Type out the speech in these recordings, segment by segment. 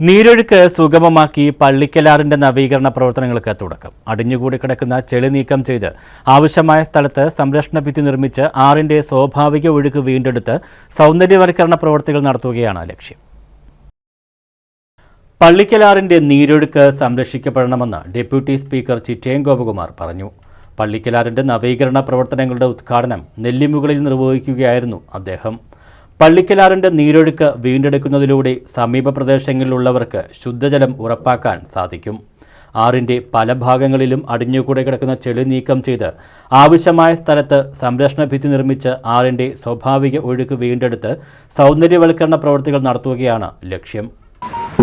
നീരൊഴുക്ക് സുഗമമാക്കി പള്ളിക്കലാറിന്റെ നവീകരണ പ്രവർത്തനങ്ങൾക്ക് തുടക്കം. അടിഞ്ഞുകൂടി കിടക്കുന്ന ചെളി നീക്കം ചെയ്ത് ആവശ്യമായ സ്ഥലത്ത് സംരക്ഷണ ഭിത്തി നിർമ്മിച്ച് ആറിന്റെ സ്വാഭാവിക ഒഴുക്ക് വീണ്ടെടുത്ത് സൗന്ദര്യവൽക്കരണ പ്രവർത്തികൾ നടത്തുകയാണ് ലക്ഷ്യം. പള്ളിക്കലാറിന്റെ നീരൊഴുക്ക് സംരക്ഷിക്കപ്പെടണമെന്ന് ഡെപ്യൂട്ടി സ്പീക്കർ ചിറ്റയം ഗോപകുമാർ പറഞ്ഞു. പള്ളിക്കലാറിന്റെ നവീകരണ പ്രവർത്തനങ്ങളുടെ ഉദ്ഘാടനം നെല്ലിമുകളിൽ നിർവഹിക്കുകയായിരുന്നു അദ്ദേഹം. പള്ളിക്കലാറിന്റെ നീരൊഴുക്ക് വീണ്ടെടുക്കുന്നതിലൂടെ സമീപ പ്രദേശങ്ങളിലുള്ളവർക്ക് ശുദ്ധജലം ഉറപ്പാക്കാൻ സാധിക്കും. ആറിന്റെ പല ഭാഗങ്ങളിലും അടിഞ്ഞുകൂടെ കിടക്കുന്ന ചെളി നീക്കം ചെയ്ത് ആവശ്യമായ സ്ഥലത്ത് സംരക്ഷണ ഭിത്തി നിർമ്മിച്ച് ആറിന്റെ സ്വാഭാവിക ഒഴുക്ക് വീണ്ടെടുത്ത് സൗന്ദര്യവൽക്കരണ പ്രവൃത്തികൾ നടത്തുകയാണ് ലക്ഷ്യം.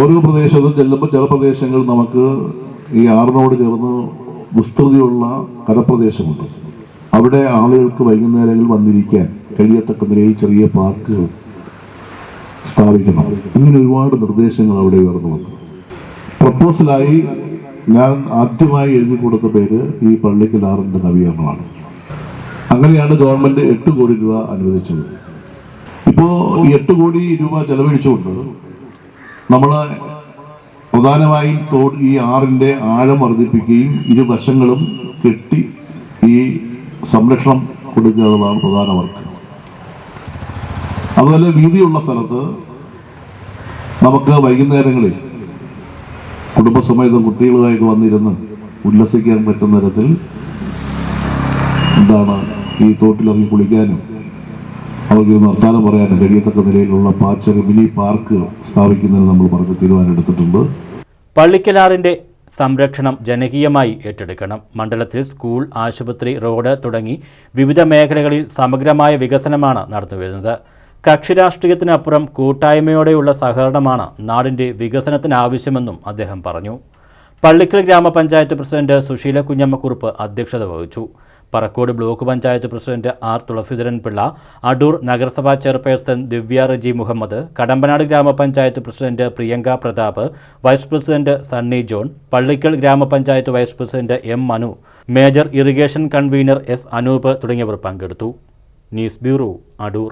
ഓരോ പ്രദേശത്തും ചെല്ലുമ്പോൾ ചില പ്രദേശങ്ങൾ നമുക്ക് ഈ ആറിനോട് ചേർന്ന് വിസ്തൃതിയുള്ള കരപ്രദേശമുണ്ട്. അവിടെ ആളുകൾക്ക് വൈകുന്നേരങ്ങളിൽ വന്നിരിക്കാൻ കഴിയത്തക്ക നിലയിൽ ചെറിയ പാർക്കുകൾ സ്ഥാപിക്കണം. ഇങ്ങനെ ഒരുപാട് നിർദ്ദേശങ്ങൾ അവിടെ ഉയർന്നു വന്നു. പ്രപ്പോസലായി ഞാൻ ആദ്യമായി എഴുതി കൊടുത്ത പേര് ഈ പള്ളിക്ക് ലാറിന്റെ നവീകരണമാണ്. അങ്ങനെയാണ് ഗവൺമെന്റ് എട്ട് കോടി രൂപ അനുവദിച്ചത്. ഇപ്പോ എട്ട് കോടി രൂപ ചെലവഴിച്ചുകൊണ്ട് നമ്മൾ പ്രധാനമായും തോട് ഈ ആറിന്റെ ആഴം വർദ്ധിപ്പിക്കുകയും ഇരുവശങ്ങളും കെട്ടി ഈ സംരക്ഷണം കൊടുക്കുക എന്നുള്ളതാണ് പ്രധാന വർക്ക്. അതുപോലെ വീതിയുള്ള സ്ഥലത്ത് നമുക്ക് വൈകുന്നേരങ്ങളിൽ കുടുംബസമേതം കുട്ടികളുമായിട്ട് വന്നിരുന്ന് ഉല്ലസിക്കാൻ പറ്റുന്ന തരത്തിൽ എന്താണ് ഈ തോട്ടിലിറങ്ങി കുളിക്കാനും അവർക്ക് വർത്താനം പറയാനും കഴിയത്തക്ക നിലയിലുള്ള പാച്ചക മിനി പാർക്ക് സ്ഥാപിക്കുന്നതിന് നമ്മൾ പറഞ്ഞ് തീരുമാനമെടുത്തിട്ടുണ്ട് പള്ളിക്കലാറിന്റെ സംരക്ഷണം ജനകീയമായി ഏറ്റെടുക്കണം. മണ്ഡലത്തിൽ സ്കൂൾ ആശുപത്രി റോഡ് തുടങ്ങി വിവിധ മേഖലകളിൽ സമഗ്രമായ വികസനമാണ് നടന്നുവരുന്നത്. കക്ഷി രാഷ്ട്രീയത്തിനപ്പുറം കൂട്ടായ്മയോടെയുള്ള സഹകരണമാണ് നാടിന്റെ വികസനത്തിനാവശ്യമെന്നും അദ്ദേഹം പറഞ്ഞു. പള്ളിക്കൽ ഗ്രാമപഞ്ചായത്ത് പ്രസിഡന്റ് സുശീല കുഞ്ഞമ്മക്കുറുപ്പ് അധ്യക്ഷത വഹിച്ചു. Parakode block panchayat president R Thulaseedharan Pillai Adoor നഗരസഭാ ചെയർപേഴ്സൺ ദിവ്യ റജി മുഹമ്മദ് കടമ്പനാട് ഗ്രാമപഞ്ചായത്ത് president Priyanka Prathap vice president Sunny John Pallikkal ഗ്രാമപഞ്ചായത്ത് vice president M Manu major irrigation convener S Anoop തുടങ്ങിയവർ പങ്കെടുത്തു. News bureau Adoor.